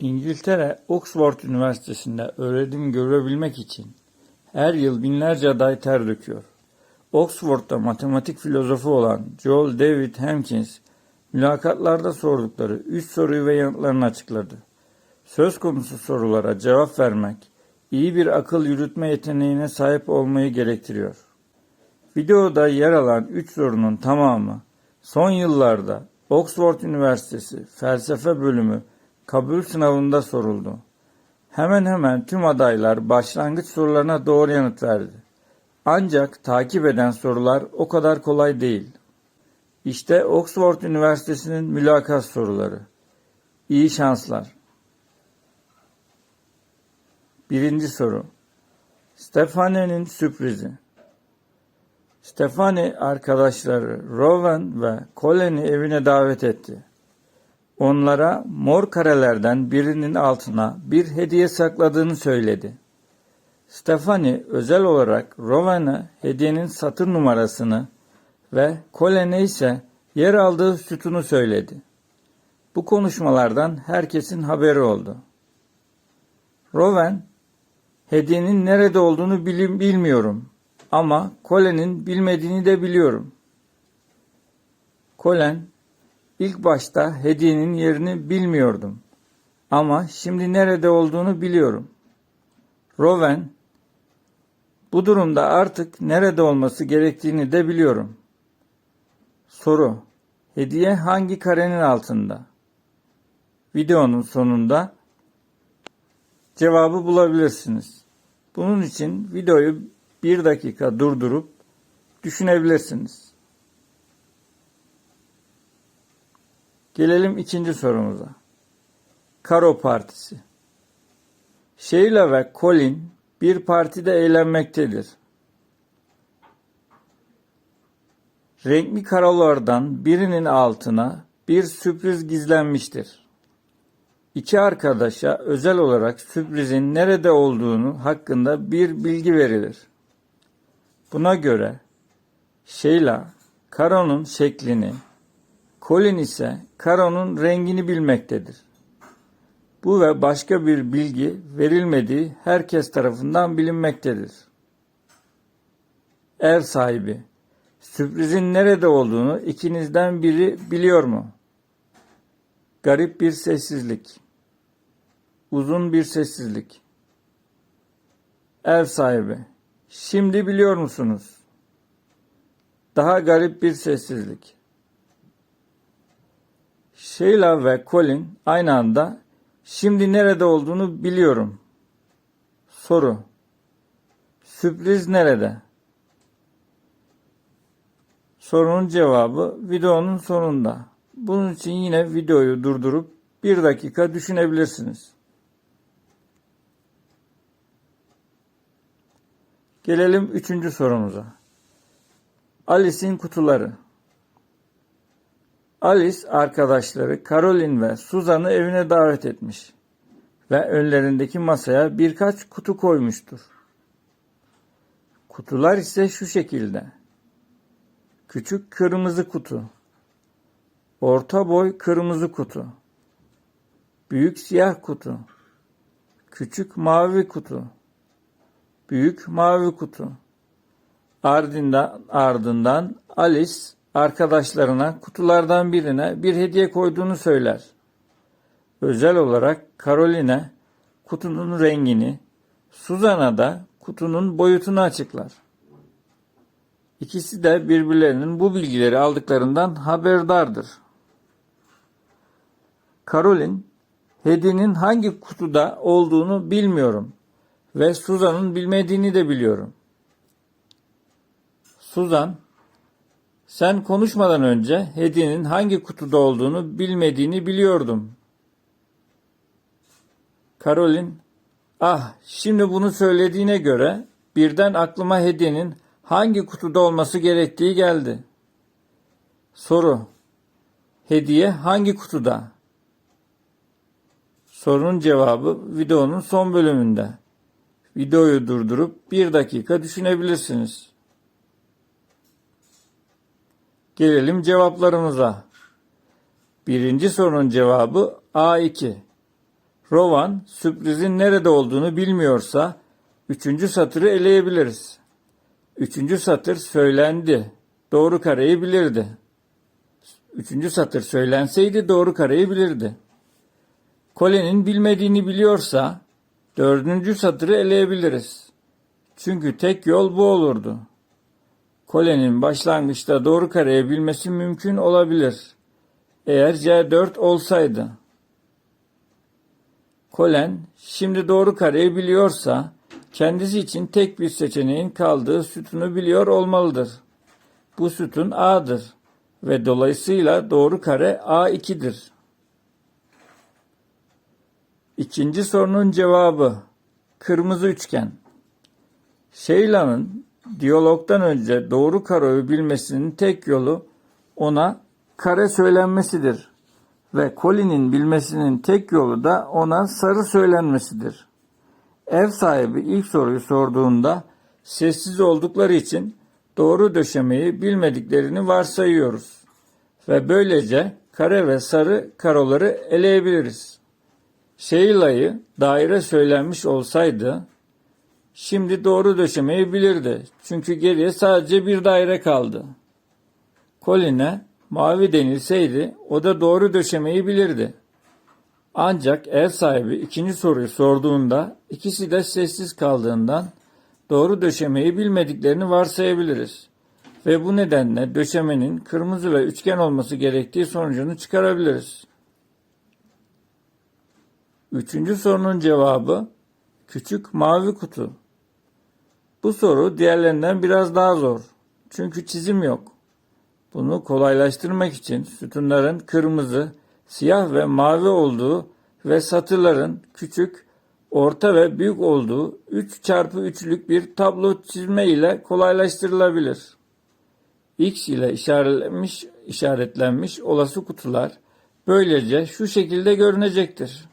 İngiltere Oxford Üniversitesi'nde öğrenim görebilmek için her yıl binlerce aday ter döküyor. Oxford'da matematik filozofu olan Joel David Hempkins, mülakatlarda sordukları üç soruyu ve yanıtlarını açıkladı. Söz konusu sorulara cevap vermek, iyi bir akıl yürütme yeteneğine sahip olmayı gerektiriyor. Videoda yer alan üç sorunun tamamı son yıllarda Oxford Üniversitesi Felsefe Bölümü kabul sınavında soruldu. Hemen hemen tüm adaylar başlangıç sorularına doğru yanıt verdi. Ancak takip eden sorular o kadar kolay değil. İşte Oxford Üniversitesi'nin mülakat soruları. İyi şanslar. Birinci soru. Stephanie'nin sürprizi. Stephanie arkadaşları Rowan ve Colin'i evine davet etti. Onlara mor karelerden birinin altına bir hediye sakladığını söyledi. Stephanie özel olarak Rowan'a hediyenin satır numarasını ve Colin'e ise yer aldığı sütunu söyledi. Bu konuşmalardan herkesin haberi oldu. Rowan, hediyenin nerede olduğunu bilim bilmiyorum ama Colin'in bilmediğini de biliyorum. Colin, ilk başta hediyenin yerini bilmiyordum ama şimdi nerede olduğunu biliyorum. Rowan, bu durumda artık nerede olması gerektiğini de biliyorum. Soru, hediye hangi karenin altında? Videonun sonunda cevabı bulabilirsiniz. Bunun için videoyu bir dakika durdurup düşünebilirsiniz. Gelelim ikinci sorumuza. Karo Partisi. Sheila ve Colin bir partide eğlenmektedir. Renkli karolardan birinin altına bir sürpriz gizlenmiştir. İki arkadaşa özel olarak sürprizin nerede olduğunu hakkında bir bilgi verilir. Buna göre Sheila karonun şeklini, Colin ise karonun rengini bilmektedir. Bu ve başka bir bilgi verilmediği herkes tarafından bilinmektedir. Ev sahibi, sürprizin nerede olduğunu ikinizden biri biliyor mu? Garip bir sessizlik. Uzun bir sessizlik. Ev sahibi, şimdi biliyor musunuz? Daha garip bir sessizlik. Sheila ve Colin aynı anda şimdi nerede olduğunu biliyorum. Soru. Sürpriz nerede? Sorunun cevabı videonun sonunda. Bunun için yine videoyu durdurup bir dakika düşünebilirsiniz. Gelelim üçüncü sorumuza. Alice'in kutuları. Alice arkadaşları Caroline ve Suzan'ı evine davet etmiş ve önlerindeki masaya birkaç kutu koymuştur. Kutular ise şu şekilde. Küçük kırmızı kutu. Orta boy kırmızı kutu. Büyük siyah kutu. Küçük mavi kutu. Büyük mavi kutu. Ardından, ardından Alice arkadaşlarına kutulardan birine bir hediye koyduğunu söyler. Özel olarak Caroline kutunun rengini, Suzan'a da kutunun boyutunu açıklar. İkisi de birbirlerinin bu bilgileri aldıklarından haberdardır. Caroline, hediyenin hangi kutuda olduğunu bilmiyorum ve Suzan'ın bilmediğini de biliyorum. Suzan, sen konuşmadan önce hediyenin hangi kutuda olduğunu bilmediğini biliyordum. Caroline, ah şimdi bunu söylediğine göre birden aklıma hediyenin hangi kutuda olması gerektiği geldi. Soru, hediye hangi kutuda? Sorunun cevabı videonun son bölümünde. Videoyu durdurup bir dakika düşünebilirsiniz. Gelelim cevaplarımıza. Birinci sorunun cevabı A2. Rowan sürprizin nerede olduğunu bilmiyorsa üçüncü satırı eleyebiliriz. Üçüncü satır söylendi. Doğru kareyi bilirdi. Üçüncü satır söylenseydi doğru kareyi bilirdi. Colin'in bilmediğini biliyorsa dördüncü satırı eleyebiliriz. Çünkü tek yol bu olurdu. Colin'in başlangıçta doğru kareyi bilmesi mümkün olabilir. Eğer C4 olsaydı. Colin şimdi doğru kareyi biliyorsa kendisi için tek bir seçeneğin kaldığı sütunu biliyor olmalıdır. Bu sütun A'dır ve dolayısıyla doğru kare A2'dir. İkinci sorunun cevabı kırmızı üçgen. Sheila'nın diyalogdan önce doğru kareyi bilmesinin tek yolu ona kare söylenmesidir ve Colin'in bilmesinin tek yolu da ona sarı söylenmesidir. Ev sahibi ilk soruyu sorduğunda sessiz oldukları için doğru döşemeyi bilmediklerini varsayıyoruz ve böylece kare ve sarı karoları eleyebiliriz. Sheila'yı daire söylenmiş olsaydı şimdi doğru döşemeyi bilirdi. Çünkü geriye sadece bir daire kaldı. Colin'e mavi denilseydi o da doğru döşemeyi bilirdi. Ancak ev sahibi ikinci soruyu sorduğunda ikisi de sessiz kaldığından doğru döşemeyi bilmediklerini varsayabiliriz. Ve bu nedenle döşemenin kırmızı ve üçgen olması gerektiği sonucunu çıkarabiliriz. Üçüncü sorunun cevabı küçük mavi kutu. Bu soru diğerlerinden biraz daha zor. Çünkü çizim yok. Bunu kolaylaştırmak için sütunların kırmızı, siyah ve mavi olduğu ve satırların küçük, orta ve büyük olduğu 3 çarpı 3'lük bir tablo çizme ile kolaylaştırılabilir. X ile işaretlenmiş, işaretlenmiş olası kutular böylece şu şekilde görünecektir.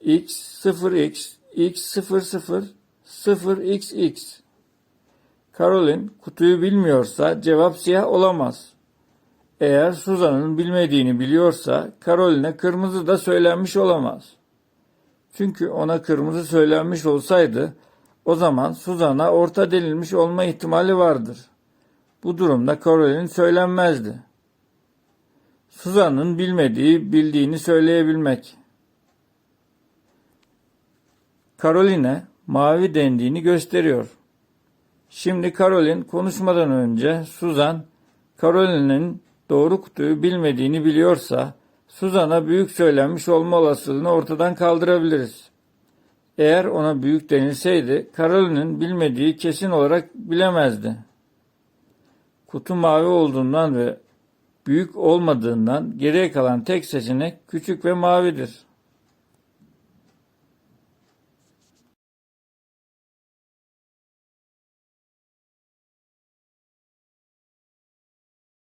X 0x, X 00, 0xx. Caroline kutuyu bilmiyorsa cevap siyah olamaz. Eğer Suzan'ın bilmediğini biliyorsa Caroline'e kırmızı da söylenmiş olamaz. Çünkü ona kırmızı söylenmiş olsaydı o zaman Suzan'a orta denilmiş olma ihtimali vardır. Bu durumda Caroline söylenmezdi. Suzan'ın bilmediği bildiğini söyleyebilmek. Caroline mavi dendiğini gösteriyor. Şimdi Caroline konuşmadan önce Suzan, Caroline'in doğru kutuyu bilmediğini biliyorsa Suzan'a büyük söylenmiş olma olasılığını ortadan kaldırabiliriz. Eğer ona büyük denilseydi Caroline'in bilmediği kesin olarak bilemezdi. Kutu mavi olduğundan ve büyük olmadığından geriye kalan tek seçenek küçük ve mavidir.